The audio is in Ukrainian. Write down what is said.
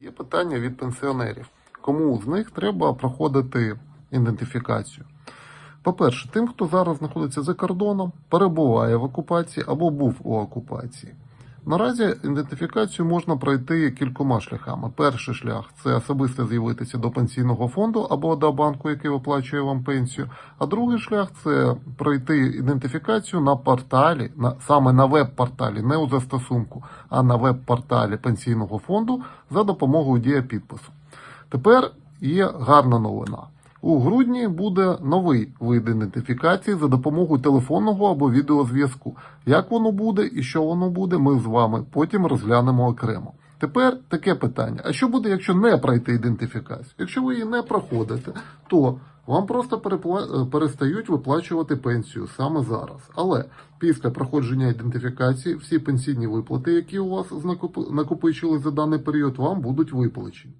Є питання від пенсіонерів. Кому з них треба проходити ідентифікацію? По-перше, тим, хто зараз знаходиться за кордоном, перебуває в окупації або був у окупації. Наразі ідентифікацію можна пройти кількома шляхами. Перший шлях це особисто з'явитися до пенсійного фонду або до банку, який виплачує вам пенсію. А другий шлях це пройти ідентифікацію на порталі, на саме на веб-порталі, не у застосунку, а на веб-порталі пенсійного фонду за допомогою дія підпису. Тепер є гарна новина. У грудні буде новий вид ідентифікації за допомогою телефонного або відеозв'язку. Як воно буде і що воно буде, ми з вами потім розглянемо окремо. Тепер таке питання: а що буде, якщо не пройти ідентифікацію? Якщо ви її не проходите, то вам просто е, перестають виплачувати пенсію саме зараз. Але після проходження ідентифікації всі пенсійні виплати, які у вас накопичили за даний період, вам будуть виплачені.